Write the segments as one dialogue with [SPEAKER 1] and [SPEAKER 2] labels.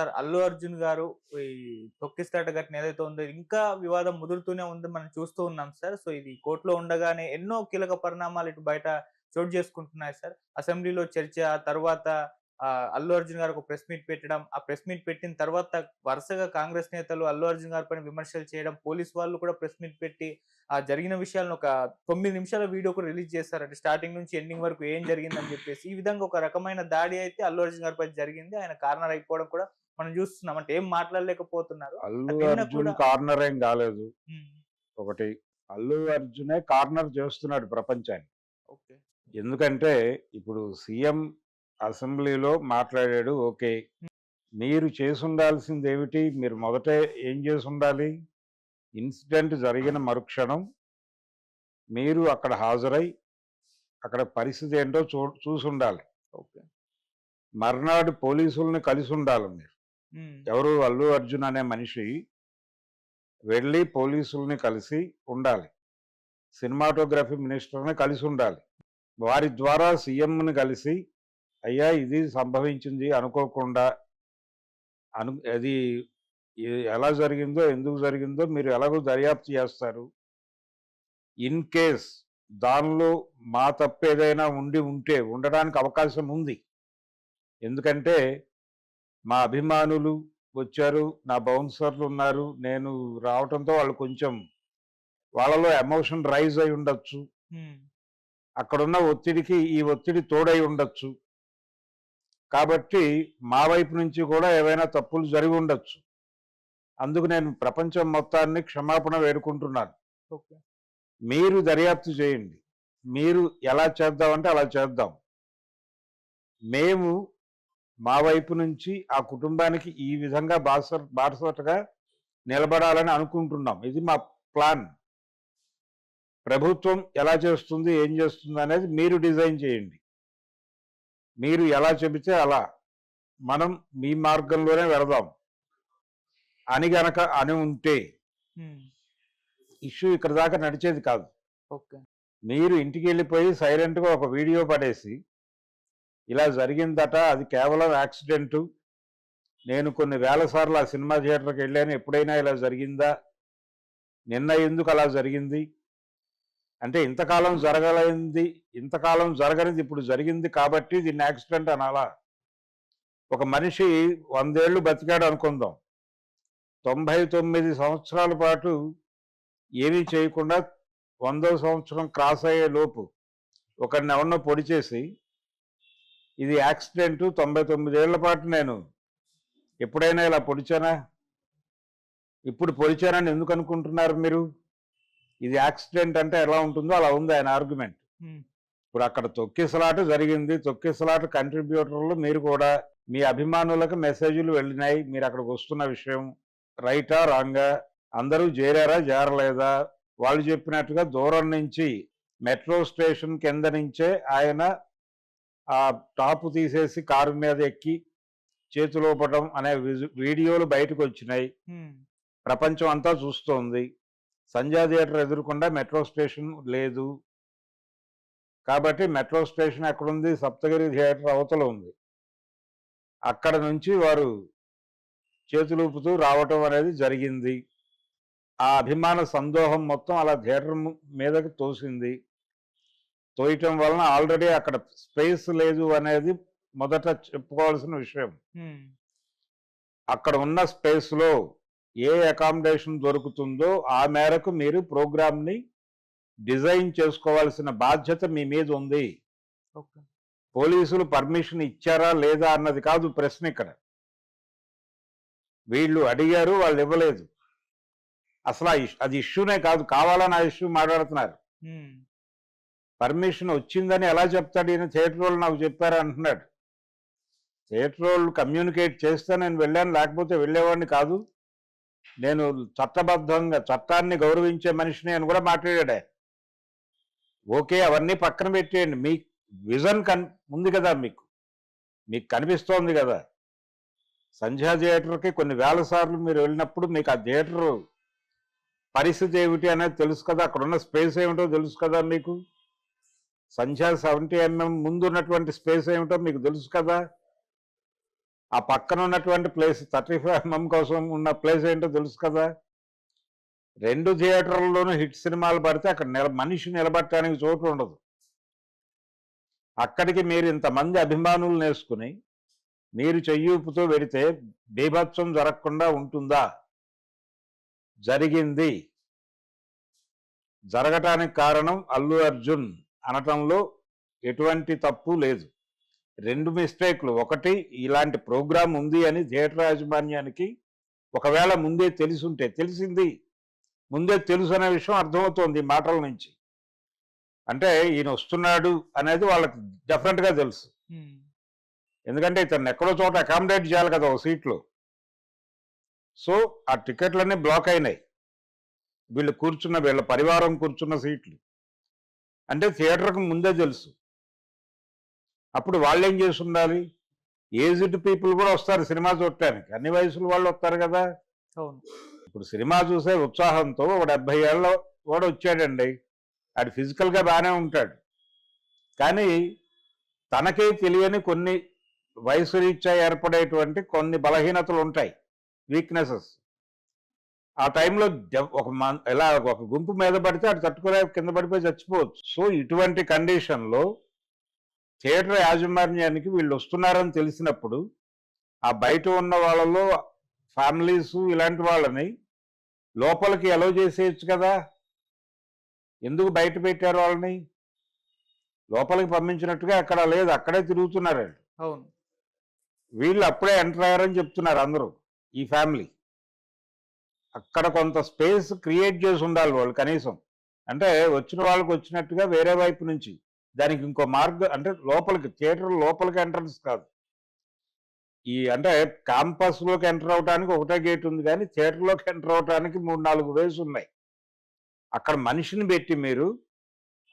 [SPEAKER 1] Sir Allu Arjun గారు ఈ తొక్కిస్తాట ఘటన ఏదైతే ఉందో ఇంకా వివాదం ముదురుతూనే ఉంది మనం చూస్తూ ఉన్నాం సార్. సో ఇది కోర్టులో ఉండగానే ఎన్నో కీలక పరిణామాలు ఇటు బయట చోటు చేసుకుంటున్నాయి సార్. అసెంబ్లీలో చర్చ తర్వాత అల్లు అర్జున్ గారు ఒక ప్రెస్ మీట్ పెట్టడం ఆ ప్రెస్ మీట్ పెట్టిన తర్వాత వరుసగా కాంగ్రెస్ నేతలు అల్లు అర్జున్ గారి పైన విమర్శలు చేయడం పోలీస్ వాళ్ళు కూడా ప్రెస్ మీట్ పెట్టి ఆ జరిగిన విషయాలను ఒక తొమ్మిది నిమిషాల వీడియో కూడా రిలీజ్ చేస్తారంటే స్టార్టింగ్ నుంచి ఎండింగ్ వరకు ఏం జరిగిందని చెప్పేసి ఈ విధంగా ఒక రకమైన దాడి అయితే అల్లు అర్జున్ గారి గారిపై జరిగింది. ఆయన కారణాలు అయిపోవడం కూడా మనం చూస్తున్నాం. అంటే ఏం మాట్లాడలేకపోతున్నారు.
[SPEAKER 2] అల్లు అర్జున్ కార్నర్ ఏం కాలేదు. ఒకటి అల్లు అర్జునే కార్నర్ చేస్తున్నాడు ప్రపంచాన్ని. ఎందుకంటే ఇప్పుడు సీఎం అసెంబ్లీలో మాట్లాడాడు ఓకే మీరు చేసి ఉండాల్సింది ఏమిటి మీరు మొదటే ఏం చేసి ఉండాలి ఇన్సిడెంట్ జరిగిన మరుక్షణం మీరు అక్కడ హాజరై అక్కడ పరిస్థితి ఏంటో చూ చూసి ఉండాలి
[SPEAKER 1] ఓకే.
[SPEAKER 2] మర్నాడు పోలీసుల్ని కలిసి ఉండాలి మీరు. ఎవరు అల్లు అర్జున్ అనే మనిషి వెళ్ళి పోలీసుల్ని కలిసి ఉండాలి. సినిమాటోగ్రఫీ మినిస్టర్ని కలిసి ఉండాలి. వారి ద్వారా సీఎంని కలిసి అయ్యా ఇది సంభవించింది అనుకోకుండా అను అది ఎలా జరిగిందో ఎందుకు జరిగిందో మీరు ఎలాగో దర్యాప్తు చేస్తారు. ఇన్ కేస్ దానిలో మా తప్పు ఏదైనా ఉండి ఉంటే ఉండడానికి అవకాశం ఉంది. ఎందుకంటే మా అభిమానులు వచ్చారు నా బౌన్సర్లు ఉన్నారు. నేను రావటంతో వాళ్ళు కొంచెం వాళ్ళలో ఎమోషన్ రైజ్ అయి ఉండొచ్చు. అక్కడున్న ఒత్తిడికి ఈ ఒత్తిడి తోడై ఉండొచ్చు. కాబట్టి మా వైపు నుంచి కూడా ఏవైనా తప్పులు జరిగి ఉండొచ్చు. అందుకు నేను ప్రపంచం మొత్తాన్ని క్షమాపణ వేడుకుంటున్నాను. మీరు దర్యాప్తు చేయండి. మీరు ఎలా చేద్దామంటే అలా చేద్దాం. మేము మా వైపు నుంచి ఆ కుటుంబానికి ఈ విధంగా బాస బాసటగా నిలబడాలని అనుకుంటున్నాం. ఇది మా ప్లాన్. ప్రభుత్వం ఎలా చేస్తుంది ఏం చేస్తుంది అనేది మీరు డిజైన్ చేయండి. మీరు ఎలా చెబితే అలా. మనం మీ మార్గంలోనే వెళదాం. అని గనక అని ఉంటే ఇష్యూ ఇక్కడ దాకా నడిచేది కాదు.
[SPEAKER 1] ఓకే.
[SPEAKER 2] మీరు ఇంటికి వెళ్ళిపోయి సైలెంట్గా ఒక వీడియో పడేసి ఇలా జరిగిందట. అది కేవలం యాక్సిడెంటు. నేను కొన్ని వేల సార్లు ఆ సినిమా థియేటర్కి వెళ్ళాను. ఎప్పుడైనా ఇలా జరిగిందా? నిన్న ఎందుకు అలా జరిగింది? అంటే ఇంతకాలం జరగలేంది ఇంతకాలం జరగనిది ఇప్పుడు జరిగింది కాబట్టి దీన్ని యాక్సిడెంట్ అనాలా? ఒక మనిషి వందేళ్ళు బతికాడు అనుకుందాం. తొంభై తొమ్మిది సంవత్సరాల పాటు ఏమీ చేయకుండా వందో సంవత్సరం క్రాస్ అయ్యే లోపు ఒకరిని ఎవరినో పొడి చేసి ఇది యాక్సిడెంట్ తొంభై తొమ్మిదేళ్ళ పాటు నేను. ఎప్పుడైనా ఇలా పొడిచానా? ఇప్పుడు పొడిచానని ఎందుకు అనుకుంటున్నారు మీరు? ఇది యాక్సిడెంట్ అంటే ఎలా ఉంటుందో అలా ఉంది ఆయన ఆర్గ్యుమెంట్. ఇప్పుడు అక్కడ తొక్కిసలాట జరిగింది. తొక్కిసలాట కంట్రిబ్యూటర్లు మీరు కూడా మీ అభిమానులకు మెసేజ్లు వెళ్ళినాయి. మీరు అక్కడికి వస్తున్న విషయం రైటా రాంగా? అందరూ చేరారా చేరలేదా వాళ్ళు చెప్పినట్టుగా దూరం నుంచి మెట్రో స్టేషన్ కింద నుంచే ఆయన ఆ టాపు తీసేసి కారు మీద ఎక్కి చేతిలో పడడం అనే వీడియోలు బయటకు వచ్చినాయి. ప్రపంచం అంతా చూస్తోంది. సంజయ్ థియేటర్ ఎదురుకుండా మెట్రో స్టేషన్ లేదు. కాబట్టి మెట్రో స్టేషన్ ఎక్కడుంది? సప్తగిరి థియేటర్ అవతల ఉంది. అక్కడ నుంచి వారు చేతులూపుతూ రావటం అనేది జరిగింది. ఆ అభిమాన సందోహం మొత్తం అలా థియేటర్ మీదకి తోసింది. తోయటం వలన ఆల్రెడీ అక్కడ స్పేస్ లేదు అనేది మొదట చెప్పుకోవాల్సిన విషయం. అక్కడ ఉన్న స్పేస్లో ఏ అకామిడేషన్ దొరుకుతుందో ఆ మేరకు మీరు ప్రోగ్రామ్ని డిజైన్ చేసుకోవాల్సిన బాధ్యత మీ మీద ఉంది. పోలీసులు పర్మిషన్ ఇచ్చారా లేదా అన్నది కాదు ప్రశ్న ఇక్కడ. వీళ్ళు అడిగారు వాళ్ళు ఇవ్వలేదు. అసలు అది ఇష్యూనే కాదు కావాలని ఆ ఇష్యూ మాట్లాడుతున్నారు. పర్మిషన్ వచ్చిందని ఎలా చెప్తాడు? ఈయన థియేటర్ వాళ్ళు నాకు చెప్పారు అంటున్నాడు. థియేటర్ వాళ్ళు కమ్యూనికేట్ చేస్తే నేను వెళ్ళాను లేకపోతే వెళ్ళేవాడిని కాదు. నేను చట్టబద్ధంగా చట్టాన్ని గౌరవించే మనిషిని అని కూడా మాట్లాడాడే. ఓకే అవన్నీ పక్కన పెట్టేయండి. మీ విజన్ కన్ ఉంది కదా మీకు. మీకు కనిపిస్తోంది కదా. సంధ్యా థియేటర్కి కొన్ని వేల సార్లు మీరు వెళ్ళినప్పుడు మీకు ఆ థియేటర్ పరిస్థితి ఏమిటి అనేది తెలుసు కదా. అక్కడ ఉన్న స్పేస్ ఏమిటో తెలుసు కదా మీకు. సంధ్యా సెవెంటీ ఎంఎం ముందు ఉన్నటువంటి స్పేస్ ఏమిటో మీకు తెలుసు కదా. ఆ పక్కన ఉన్నటువంటి ప్లేస్ థర్టీ ఫైవ్ ఎంఎం కోసం ఉన్న ప్లేస్ ఏంటో తెలుసు కదా. రెండు థియేటర్లలోనూ హిట్ సినిమాలు పడితే అక్కడ నిల మనిషి నిలబట్టడానికి చోటు ఉండదు. అక్కడికి మీరు ఇంతమంది అభిమానులు నేసుకుని మీరు చెయ్యూపుతో వెడితే బీభత్సం జరగకుండా ఉంటుందా? జరిగింది. జరగటానికి కారణం అల్లు అర్జున్. అనటంలో ఎటువంటి తప్పు లేదు. రెండు మిస్టేక్లు. ఒకటి ఇలాంటి ప్రోగ్రాం ఉంది అని థియేటర్ యాజమాన్యానికి ఒకవేళ ముందే తెలిసుంటే తెలిసింది ముందే తెలుసు అనే విషయం అర్థమవుతోంది మాటల నుంచి. అంటే ఈయన వస్తున్నాడు అనేది వాళ్ళకి డెఫినెట్గా తెలుసు. ఎందుకంటే ఇతను ఎక్కడో చోట అకామిడేట్ చేయాలి కదా ఒక సీట్లో. సో ఆ టికెట్లన్నీ బ్లాక్ అయినాయి. వీళ్ళు కూర్చున్న వీళ్ళ పరివారం కూర్చున్న సీట్లు. అంటే థియేటర్కి ముందే తెలుసు. అప్పుడు వాళ్ళు ఏం చేసి ఉండాలి ఏజ్డ్ పీపుల్ కూడా వస్తారు సినిమా చూడటానికి. అన్ని వయసుల వాళ్ళు వస్తారు కదా?
[SPEAKER 1] అవును.
[SPEAKER 2] ఇప్పుడు సినిమా చూసే ఉత్సాహంతో ఒక డెబ్బై ఏళ్ళ వాడు వచ్చాడండి. ఆడు ఫిజికల్గా బాగానే ఉంటాడు. కానీ తనకే తెలియని కొన్ని వయసు రీత్యా ఏర్పడేటువంటి కొన్ని బలహీనతలు ఉంటాయి. వీక్నెసెస్. ఆ టైంలో ఒక ఎలా ఒక గుంపు మీద పడితే అటు తట్టుకునే కింద పడిపోయి చచ్చిపోవచ్చు. సో ఇటువంటి కండిషన్లో థియేటర్ యాజమాన్యానికి వీళ్ళు వస్తున్నారని తెలిసినప్పుడు ఆ బయట ఉన్న వాళ్ళలో ఫ్యామిలీస్ ఇలాంటి వాళ్ళని లోపలికి ఎలో చేసేయచ్చు కదా. ఎందుకు బయట పెట్టారు వాళ్ళని? లోపలికి పంపించినట్టుగా అక్కడ లేదు అక్కడే తిరుగుతున్నారు.
[SPEAKER 1] అవును.
[SPEAKER 2] వీళ్ళు అప్పుడే ఎంటర్ అయ్యారని చెప్తున్నారు అందరూ ఈ ఫ్యామిలీ. అక్కడ కొంత స్పేస్ క్రియేట్ చేసి ఉండాలి వాళ్ళు కనీసం. అంటే వచ్చిన వాళ్ళకి వచ్చినట్టుగా వేరే వైపు నుంచి. దానికి ఇంకో మార్గం అంటే లోపలికి థియేటర్ లోపలికి ఎంట్రన్స్ కాదు. ఈ అంటే క్యాంపస్లోకి ఎంటర్ అవడానికి ఒకటే గేట్ ఉంది కానీ థియేటర్లోకి ఎంటర్ అవడానికి మూడు నాలుగు వేస్ ఉన్నాయి. అక్కడ మనిషిని పెట్టి మీరు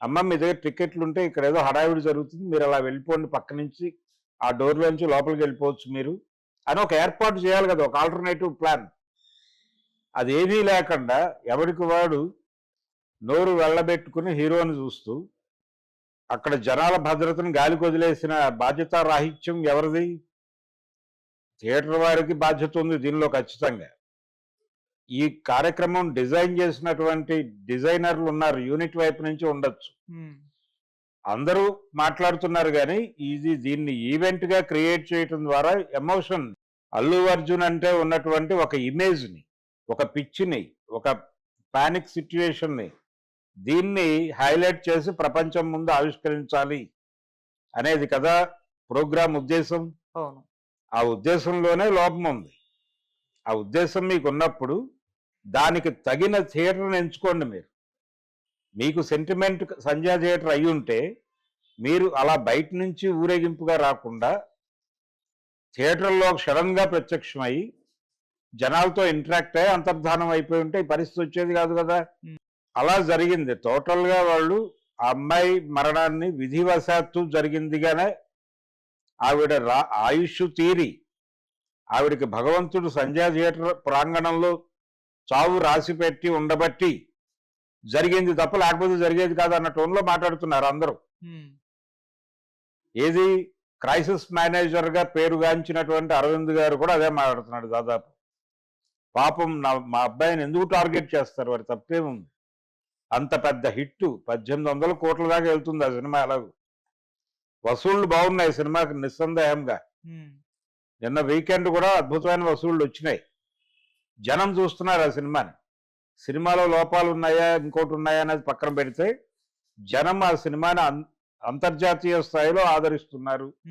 [SPEAKER 2] అమ్మ మీ దగ్గర టికెట్లు ఉంటే ఇక్కడ ఏదో హడావిడి జరుగుతుంది మీరు అలా వెళ్ళిపోండి పక్క నుంచి ఆ డోర్లోంచి లోపలికి వెళ్ళిపోవచ్చు మీరు అని ఒక ఏర్పాటు చేయాలి కదా ఒక ఆల్టర్నేటివ్ ప్లాన్ అదేమీ లేకుండా ఎవరికి వాడు నోరు వెళ్ళబెట్టుకుని హీరోని చూస్తూ అక్కడ జనాల భద్రతను గాలికి వదిలేసిన బాధ్యత రాహిత్యం ఎవరిది? థియేటర్ వారికి బాధ్యత ఉంది దీనిలో ఖచ్చితంగా. ఈ కార్యక్రమం డిజైన్ చేసినటువంటి డిజైనర్లు ఉన్నారు యూనిట్ వైపు నుంచి ఉండొచ్చు. అందరూ మాట్లాడుతున్నారు కానీ ఇది దీన్ని ఈవెంట్గా క్రియేట్ చేయటం ద్వారా ఎమోషన్. అల్లు అర్జున్ అంటే ఉన్నటువంటి ఒక ఇమేజ్ని ఒక పిచ్చిని ఒక పానిక్ సిచ్యువేషన్ని దీన్ని హైలైట్ చేసి ప్రపంచం ముందు ఆవిష్కరించాలి అనేది కదా ప్రోగ్రామ్ ఉద్దేశం. ఆ ఉద్దేశంలోనే లోపం ఉంది. ఆ ఉద్దేశం మీకు ఉన్నప్పుడు దానికి తగిన థియేటర్ని ఎంచుకోండి మీరు. మీకు సెంటిమెంట్ సంధ్యా థియేటర్ అయి ఉంటే మీరు అలా బయట నుంచి ఊరేగింపుగా రాకుండా థియేటర్లో సడన్గా ప్రత్యక్షమై జనాలతో ఇంటరాక్ట్ అయ్యి అంతర్ధానం అయిపోయి ఉంటే ఈ పరిస్థితి వచ్చేది కాదు కదా. అలా జరిగింది. టోటల్గా వాళ్ళు ఆ అమ్మాయి మరణాన్ని విధివశాత్తు జరిగిందిగానే ఆవిడ రా ఆయుష్ తీరి ఆవిడకి భగవంతుడు సంధ్యా థియేటర్ ప్రాంగణంలో చావు రాసి పెట్టి ఉండబట్టి జరిగింది తప్ప లేకపోతే జరిగేది కాదు అన్న టోన్లో మాట్లాడుతున్నారు అందరూ. ఏది? క్రైసిస్ మేనేజర్గా పేరుగాంచినటువంటి అరవింద్ గారు కూడా అదే మాట్లాడుతున్నాడు దాదాపు. పాపం నా మా అబ్బాయిని ఎందుకు టార్గెట్ చేస్తారు? వారి తప్పేముంది అంత పెద్ద హిట్ పద్దెనిమిది వందల కోట్ల దాకా వెళ్తుంది ఆ సినిమా ఎలాగో. వసూళ్ళు బాగున్నాయి సినిమాకి నిస్సందేహంగా. నిన్న వీకెండ్ కూడా అద్భుతమైన వసూళ్ళు వచ్చినాయి. జనం చూస్తున్నారు ఆ సినిమాని. సినిమాలో లోపాలు ఉన్నాయా? ఇంకోటి ఉన్నాయా అనేది పక్కన పెడితే జనం ఆ సినిమాని అంతర్జాతీయ స్థాయిలో ఆదరిస్తున్నారు.